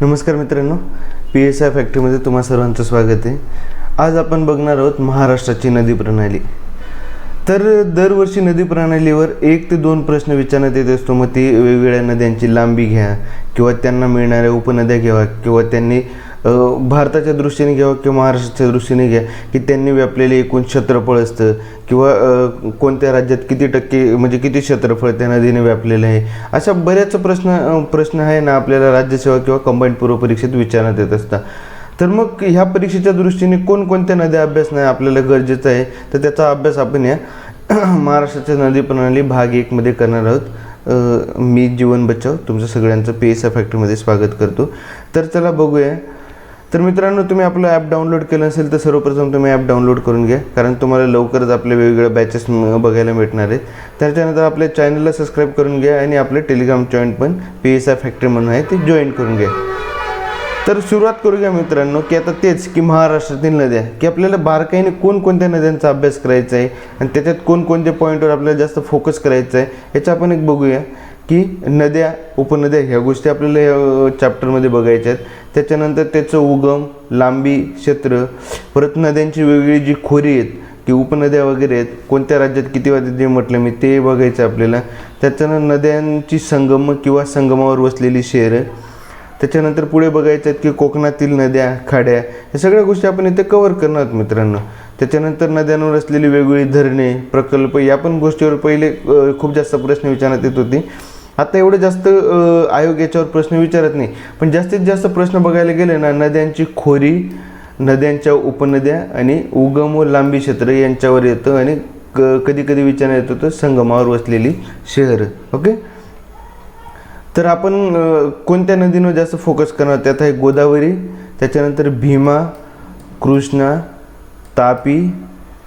नमस्कार मित्रांनो P S I फॅक्टरीमध्ये तुम्हा सर्वांचं स्वागत आहे. आज आपण बघणार आहोत महाराष्ट्राची नदी प्रणाली. तर दरवर्षी नदी प्रणालीवर एक ते दोन प्रश्न विचारण्यात येत असतो. मग ती वेगवेगळ्या नद्यांची लांबी घ्या किंवा त्यांना मिळणाऱ्या उपनद्या घ्यावा किंवा त्यांनी भारताच्या दृष्टीने घ्यावं किंवा महाराष्ट्राच्या दृष्टीने घ्या की त्यांनी व्यापलेले एकूण क्षेत्रफळ असतं किंवा कोणत्या राज्यात किती टक्के म्हणजे किती क्षेत्रफळ त्या नदीने व्यापलेलं आहे? अशा बऱ्याच प्रश्न प्रश्न आहे ना आपल्याला राज्यसेवा किंवा कंबाईंड पूर्व परीक्षेत विचारण्यात येत असतात. तर मग ह्या परीक्षेच्या दृष्टीने कोणकोणत्या नद्या अभ्यास नाही आपल्याला गरजेचं आहे तर त्याचा अभ्यास आपण या महाराष्ट्राच्या नदी प्रणाली भाग एकमध्ये करणार आहोत. मी जीवन बचाव तुमचं सगळ्यांचं पी एस आय फॅक्टरीमध्ये स्वागत करतो. तर चला बघूया. तर मित्रांनो तुम्ही आपलं ॲप डाउनलोड केलं असेल तर सर्वप्रथम तुम्ही ॲप डाउनलोड करून घ्या कारण तुम्हाला लवकरच आपले वेगवेगळे बॅचेस बघायला भेटणार आहेत. त्याच्यानंतर आपल्या चॅनलला सबस्क्राईब करून घ्या आणि आपले टेलिग्राम जॉईंट पण पी एस आय फॅक्टरी म्हणून आहे ते जॉईन करून घ्या. तर सुरुवात करूया मित्रांनो की आता तेच की महाराष्ट्रातील नद्या की आपल्याला बारकाईने कोणकोणत्या नद्यांचा अभ्यास करायचा आहे आणि त्याच्यात कोणकोणत्या पॉईंटवर आपल्याला जास्त फोकस करायचा आहे याचं आपण एक बघूया. की नद्या उपनद्या ह्या गोष्टी आपल्याला या चॅप्टरमध्ये बघायच्या आहेत. त्याच्यानंतर त्याचं उगम लांबी क्षेत्र परत नद्यांची वेगवेगळी जी खोरी आहेत की उपनद्या वगैरे आहेत कोणत्या राज्यात किती वाजता जे म्हटलं मी ते बघायचं आपल्याला. त्याच्यानं नद्यांची संगम किंवा संगमावर वसलेली शहरं. त्याच्यानंतर पुढे बघायचं आहेत की कोकणातील नद्या खाड्या या सगळ्या गोष्टी आपण इथे कवर करणार आहोत मित्रांनो. त्याच्यानंतर नद्यांवर असलेली वेगवेगळी धरणे प्रकल्प या पण गोष्टीवर पहिले खूप जास्त प्रश्न विचारण्यात येत होते. आता एवढे जास्त आयोग याच्यावर प्रश्न विचारत नाही. पण जास्तीत जास्त प्रश्न बघायला गेले ना नद्यांची खोरी नद्यांच्या उपनद्या आणि उगम व लांबी क्षेत्र यांच्यावर येतं आणि क कधी कधी विचारण्यात येत होतं संगमावर वसलेली शहरं. ओके? तर आपण कोणत्या नदींवर जास्त फोकस करणार? त्यात आहे गोदावरी त्याच्यानंतर भीमा कृष्णा तापी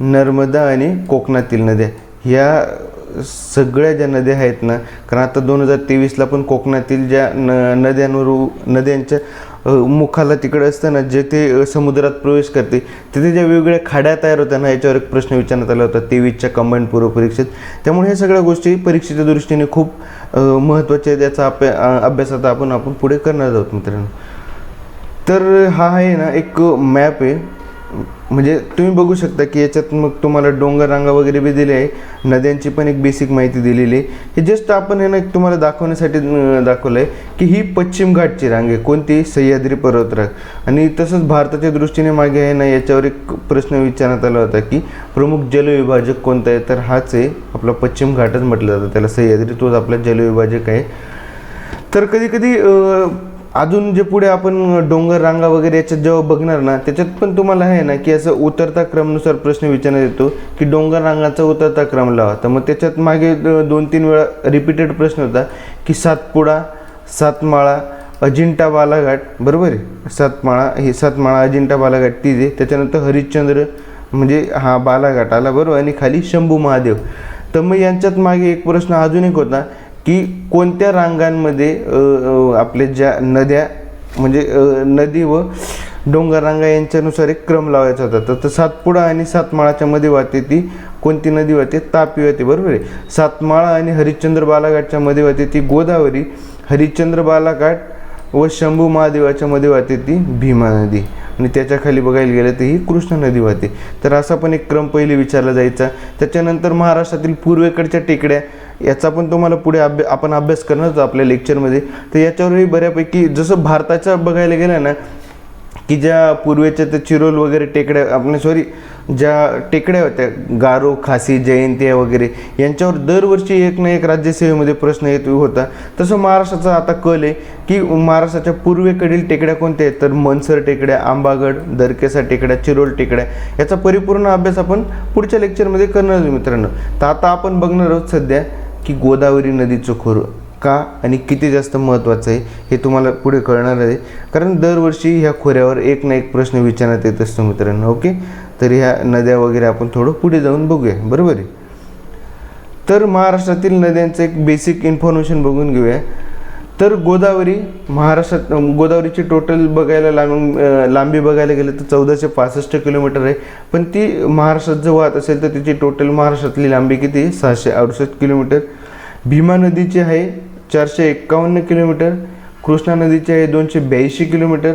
नर्मदा आणि कोकणातील नद्या. ह्या सगळ्या ज्या नद्या आहेत ना कारण आता दोन हजार तेवीसला पण कोकणातील ज्या न नद्यांवर नद्यांच्या मुखाला तिकडे असतं ना जे ते समुद्रात प्रवेश करते तिथे ज्या वेगवेगळ्या खाड्या तयार होत्या ना याच्यावर एक प्रश्न विचारण्यात आला होता तेवीसच्या कंबाईंड पूर्व परीक्षेत त्यामुळे ह्या सगळ्या गोष्टी परीक्षेच्या दृष्टीने खूप महत्त्वाच्या आहेत याचा अभ्या अभ्यास आता आपण आपण पुढे करणार आहोत मित्रांनो. तर हा आहे ना एक मॅप आहे. म्हणजे तुम्ही बघू शकता की याच्यात मग तुम्हाला डोंगर रांगा वगैरे बी दिले आहे. नद्यांची पण एक बेसिक माहिती दिलेली आहे. हे जस्ट आपण हे ना एक तुम्हाला दाखवण्यासाठी दाखवलं आहे की ही पश्चिम घाटची रांग आहे. कोणती? सह्याद्री पर्वतरांग. आणि तसंच भारताच्या दृष्टीने मागे आहे ना याच्यावर एक प्रश्न विचारण्यात आला होता की प्रमुख जलविभाजक कोणता आहे? तर हाच आहे आपला पश्चिम घाटच म्हटलं जातं. त्याला सह्याद्री तोच आपला जलविभाजक आहे. तर कधी कधी अजून जे पुढे आपण डोंगर रांगा वगैरे याच्यात जेव्हा बघणार ना त्याच्यात पण तुम्हाला आहे ना की असं उतरता क्रमनुसार प्रश्न विचारण्यात येतो की डोंगर रांगाचा उतरता क्रम लावा. तर मग त्याच्यात मागे दोन तीन वेळा रिपीटेड प्रश्न होता की सातपुडा सातमाळा अजिंठा बालाघाट बरोबर आहे? सातमाळा हे सातमाळा अजिंठा बालाघाट तीच आहे. त्याच्यानंतर हरिश्चंद्र म्हणजे हा बालाघाट आला बरोबर? आणि खाली शंभू महादेव. तर मग यांच्यात मागे एक प्रश्न अजून एक होता की कोणत्या रांगांमध्ये आपल्या आपले ज्या नद्या म्हणजे नदी व डोंगर रांगा यांच्यानुसार एक क्रम लावायचा होता. तर- तर सातपुडा आणि सातमाळाच्या मध्ये वाहते ती. कोणती नदी वाहते? तापी वाहते बरोबर आहे. सातमाळा आणि हरिश्चंद्र बालाघाटच्या मध्ये वाहते ती. गोदावरी हरिश्चंद्र बालाघाट व शंभू महादेवाच्या मध्ये वाहते ती भीमा नदी. आणि त्याच्याखाली बघायला गेलं तर ही कृष्णा नदी वाहते. तर असा पण एक क्रम पहिले विचारला जायचा. त्याच्यानंतर महाराष्ट्रातील पूर्वेकडच्या टेकड्या याचा पण तुम्हाला पुढे अभ्या आपण अभ्यास करणारच आपल्या लेक्चरमध्ये तर याच्यावरही बऱ्यापैकी जसं भारताच्या बघायला गेलं ना की ज्या पूर्वेच्या त्या चिरोल वगैरे टेकड्या आपल्या सॉरी ज्या टेकड्या होत्या गारो खासी जयंत्या वगैरे यांच्यावर दरवर्षी एक ना एक राज्यसेवेमध्ये प्रश्न येत होता. तसं महाराष्ट्राचा आता कल आहे की महाराष्ट्राच्या पूर्वेकडील टेकड्या कोणत्या आहेत? तर मनसर टेकड्या आंबागड दरकेसा टेकड्या चिरोल टेकड्या याचा परिपूर्ण अभ्यास आपण पुढच्या लेक्चरमध्ये करणार मित्रांनो. तर आता आपण बघणार आहोत सध्या की गोदावरी नदीचं खोरं का आणि किती जास्त महत्त्वाचं आहे हे तुम्हाला पुढे कळणार आहे. कारण दरवर्षी ह्या खोऱ्यावर एक ना एक प्रश्न विचारण्यात येत असतो मित्रांनो ओके? तर ह्या नद्या वगैरे आपण थोडं पुढे जाऊन बघूया बरोबर आहे? तर महाराष्ट्रातील नद्यांचं एक बेसिक इन्फॉर्मेशन बघून घेऊया. तर गोदावरी महाराष्ट्रात गोदावरीची टोटल बघायला लांब लांबी बघायला गेलं तर चौदाशे पासष्ट किलोमीटर आहे. पण ती महाराष्ट्रात जर वाहत असेल तर तिची टोटल महाराष्ट्रातली लांबी किती? सहाशे अडुसष्ट किलोमीटर. भीमा नदीची आहे चारशे एक्कावन्न किलोमीटर. कृष्णा नदीची आहे दोनशे ब्याऐंशी किलोमीटर.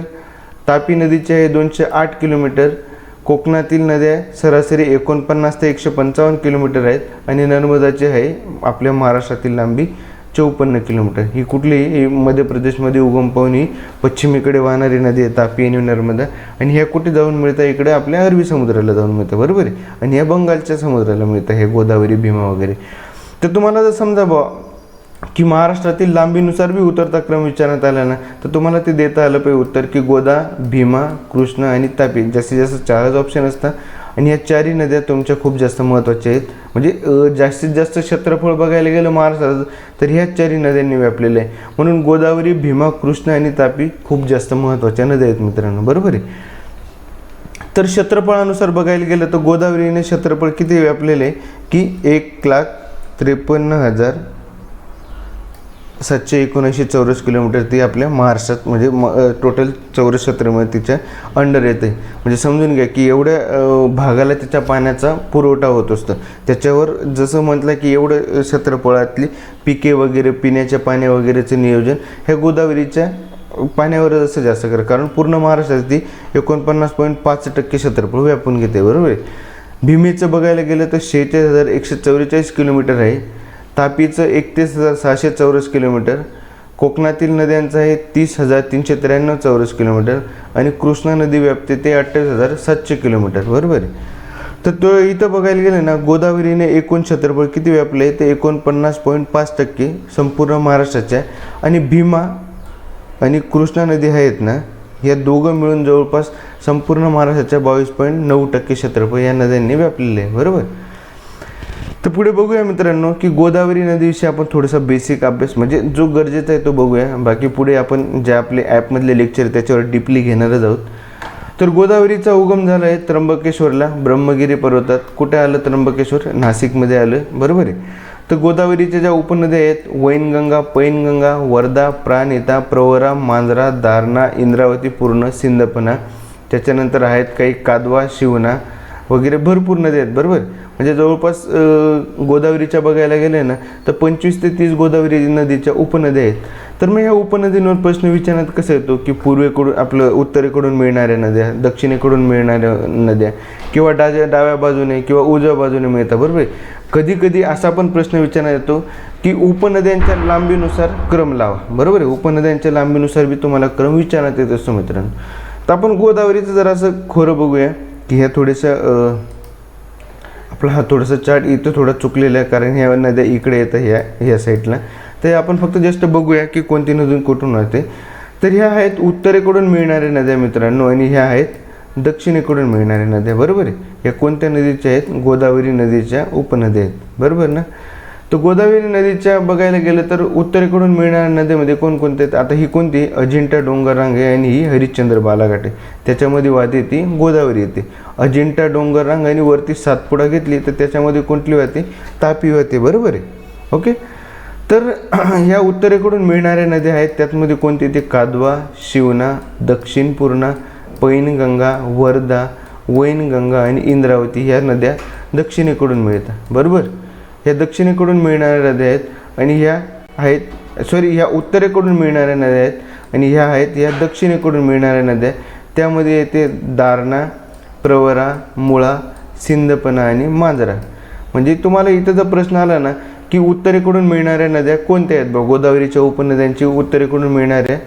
तापी नदीची आहे दोनशे आठ किलोमीटर. कोकणातील नद्या सरासरी एकोणपन्नास ते एकशे पंचावन्न किलोमीटर आहेत. आणि नर्मदाची आहे आपल्या महाराष्ट्रातील लांबी चौपन्न किलोमीटर. ही कुठली ही मध्य प्रदेशमध्ये उगम पाहून ही पश्चिमेकडे वाहणारी नदी आहे तापी आणि नर्मदा. आणि ह्या कुठे जाऊन मिळतं? इकडे आपल्या अरबी समुद्राला जाऊन मिळतं बरोबर आहे? आणि ह्या बंगालच्या समुद्राला मिळतं हे गोदावरी भीमा वगैरे. तर तुम्हाला जर समजा बा की महाराष्ट्रातील लांबीनुसार बी उतरता क्रम विचारण्यात आला ना तर तुम्हाला ते देता आलं पाहिजे उत्तर की गोदा भीमा कृष्णा आणि तापी. जास्तीत जास्त चारच ऑप्शन असतात आणि या चारही नद्या तुमच्या खूप जास्त महत्त्वाच्या आहेत. म्हणजे जास्तीत जास्त क्षेत्रफळ बघायला गेलं महाराष्ट्रात तर ह्या चारही नद्यांनी व्यापलेलं आहे. म्हणून गोदावरी भीमा कृष्णा आणि तापी खूप जास्त महत्त्वाच्या नद्या आहेत मित्रांनो. बरोबर आहे? तर क्षेत्रफळानुसार बघायला गेलं तर गोदावरीने क्षेत्रफळ किती व्यापलेले आहे? की एक लाख त्रेपन्न हजार सातशे एकोणऐंशी चौरस किलोमीटर ती आपल्या महाराष्ट्रात म्हणजे म टोटल चौरस क्षेत्रामध्ये तिच्या अंडर येते. म्हणजे समजून घ्या की एवढ्या भागाला तिच्या पाण्याचा पुरवठा होत असतो. त्याच्यावर जसं म्हटलं की एवढं क्षेत्रफळातली पिके वगैरे पिण्याच्या पाण्या वगैरेचं नियोजन हे गोदावरीच्या पाण्यावरच असं जास्त करा. कारण पूर्ण महाराष्ट्रात ती एकोणपन्नास पॉईंट पाच टक्के क्षेत्रफळ व्यापून घेते. बरोबर आहे? भीमेचं बघायला गेलं तर शेहेचाळीस हजार एकशे चौवेचाळीस किलोमीटर आहे. तापीचं एकतीस हजार सहाशे चौरस किलोमीटर कोकणातील नद्यांचं आहे तीस हजार तीनशे त्र्याण्णव चौरस किलोमीटर आणि कृष्णा नदी व्यापते ते अठ्ठावीस हजार सातशे किलोमीटर. बरोबर आहे? तर तो इथं बघायला गेलं ना गोदावरीने एकूण क्षेत्रफळ किती व्यापले आहे? ते एकोणपन्नास पॉईंट पाच टक्के संपूर्ण महाराष्ट्राच्या आणि भीमा आणि कृष्णा नदी आहेत ना या दोघं मिळून जवळपास संपूर्ण महाराष्ट्राच्या बावीस पॉईंट नऊ टक्के क्षेत्रफळ या नद्यांनी व्यापलेले आहे. बरोबर? तर पुढे बघूया मित्रांनो की गोदावरी नदीविषयी आपण थोडासा बेसिक अभ्यास म्हणजे जो गरजेचा आहे तो बघूया. बाकी पुढे आपण जे आपले ॲपमधले लेक्चर त्याच्यावर डीपली घेणारच आहोत. तर गोदावरीचा उगम झाला आहे त्र्यंबकेश्वरला ब्रह्मगिरी पर्वतात. कुठे आलं त्र्यंबकेश्वर? नाशिकमध्ये आलं. बरोबर आहे? तर गोदावरीच्या ज्या उपनद्या आहेत वैनगंगा पैनगंगा वर्धा प्राणिता प्रवरा मांजरा दारणा इंद्रावती पूर्ण सिंदपना त्याच्यानंतर आहेत काही कादवा शिवना वगैरे भरपूर नद्या आहेत. बरोबर? म्हणजे जवळपास गोदावरीच्या बघायला गेले ना तर पंचवीस ते तीस गोदावरी नदीच्या उपनद्या आहेत. तर मग ह्या उपनदींवर प्रश्न विचारण्यात कसं येतो की पूर्वेकडून आपलं उत्तरेकडून मिळणाऱ्या नद्या दक्षिणेकडून मिळणाऱ्या नद्या किंवा डाव्या डाव्या बाजूने किंवा उजव्या बाजूने मिळतात बरोबर कधी कधी असा पण प्रश्न विचारण्यात येतो की उपनद्यांच्या लांबीनुसार क्रम लावा. बरोबर आहे? उपनद्यांच्या लांबीनुसार बी तुम्हाला क्रम विचारण्यात येत असतो मित्रांनो. तर आपण गोदावरीचं जरासं खोरं बघूया की ह्या थोड्याशा आपला हा थोडंसं चार्ट इथं थोडा चुकलेला आहे कारण ह्या नद्या इकडे येतात ह्या ह्या साईडला. तर आपण फक्त जस्ट बघूया की कोणती नदून कुठून राहते तर ह्या आहेत उत्तरेकडून मिळणाऱ्या नद्या मित्रांनो आणि ह्या आहेत दक्षिणेकडून मिळणाऱ्या नद्या. बरोबर आहे? या कोणत्या नदीच्या आहेत? गोदावरी नदीच्या उपनद्या आहेत. बरोबर ना? तर गोदावरी नदीच्या बघायला गेलं तर उत्तरेकडून मिळणाऱ्या नद्यामध्ये कोणकोणते आहेत? आता ही कोणती? अजिंठा डोंगररांग आहे आणि ही हरिश्चंद्र बालाघाट. आहे त्याच्यामध्ये वाहते ती गोदावरी येते. अजिंठा डोंगररांग आणि वरती सातपुडा घेतली तर त्याच्यामध्ये कोणती वाहते? तापी वाहते बरोबर आहे. ओके? तर ह्या उत्तरेकडून मिळणाऱ्या नद्या आहेत. त्यातमध्ये कोणती? ते कादवा शिवना दक्षिण पूर्णा पैनगंगा वर्धा वैनगंगा आणि इंद्रावती ह्या नद्या दक्षिणेकडून मिळतात. बरोबर? ह्या दक्षिणेकडून मिळणाऱ्या नद्या आहेत आणि ह्या आहेत सॉरी ह्या उत्तरेकडून मिळणाऱ्या नद्या आहेत आणि ह्या आहेत ह्या दक्षिणेकडून मिळणाऱ्या नद्या त्यामध्ये येते दारणा प्रवरा मुळा सिंदपणा आणि मांजरा. म्हणजे तुम्हाला इथं जर प्रश्न आला ना की उत्तरेकडून मिळणाऱ्या नद्या कोणत्या आहेत? बघ गोदावरीच्या उपनद्यांची उत्तरेकडून मिळणाऱ्या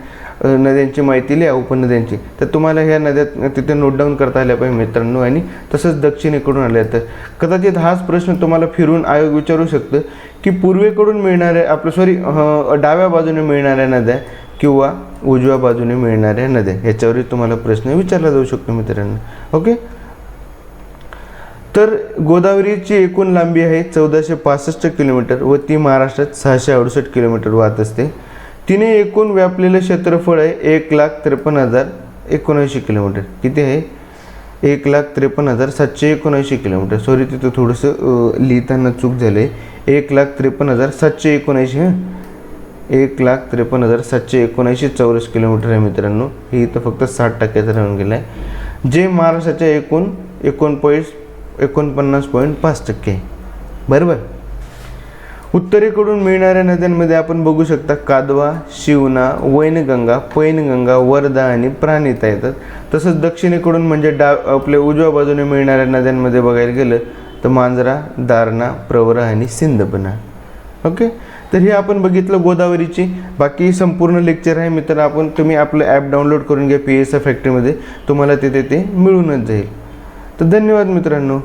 नद्यांची माहिती लिहा उपनद्यांची. तर तुम्हाला ह्या नद्या तिथे नोट डाऊन करता आल्या पाहिजे मित्रांनो आणि तसंच दक्षिणेकडून आल्या. तर कदाचित हाच प्रश्न तुम्हाला फिरून आयोग विचारू शकतं की पूर्वेकडून मिळणाऱ्या आपलं सॉरी डाव्या बाजूने मिळणाऱ्या नद्या किंवा उजव्या बाजूने मिळणाऱ्या नद्या याच्यावरही तुम्हाला प्रश्न विचारला जाऊ शकतो मित्रांनो. ओके तर गोदावरीची एकूण लांबी आहे चौदाशे पासष्ट किलोमीटर व ती महाराष्ट्रात सहाशे अडुसष्ट किलोमीटर वाहत असते. तिने एकूण व्यापलेलं क्षेत्रफळ आहे एक लाख त्रेपन्न हजार एकोणऐंशी किलोमीटर. किती आहे? एक लाख त्रेपन्न हजार सातशे एकोणऐंशी किलोमीटर. सॉरी तिथं थोडंसं लिहिताना चूक झालं आहे एक लाख त्रेपन्न हजार सातशे एकोणऐंशी एक लाख त्रेपन्न हजार सातशे एकोणऐंशी चौरस किलोमीटर आहे मित्रांनो. हे इथं फक्त साठ टक्क्याचं राहून गेलं आहे जे महाराष्ट्राच्या एकूण एकोणपॉईंट एकोणपन्नास पॉईंट पाच टक्के आहे. बरोबर? उत्तरेकडून मिळणाऱ्या नद्यांमध्ये आपण बघू शकता कादवा शिवना वैनगंगा पैनगंगा वर्धा आणि प्राणिता येतात. तसंच दक्षिणेकडून म्हणजे डा आपल्या उजव्या बाजूने मिळणाऱ्या नद्यांमध्ये बघायला गेलं तर मांजरा दारणा प्रवरा आणि सिंधपणा ओके? तर हे आपण बघितलं गोदावरीची. बाकी संपूर्ण लेक्चर आहे मित्र आपण तुम्ही आपलं ॲप डाउनलोड करून घ्या पी एस एफ फॅक्टरीमध्ये तुम्हाला तिथे ते मिळूनच जाईल. तर धन्यवाद मित्रांनो.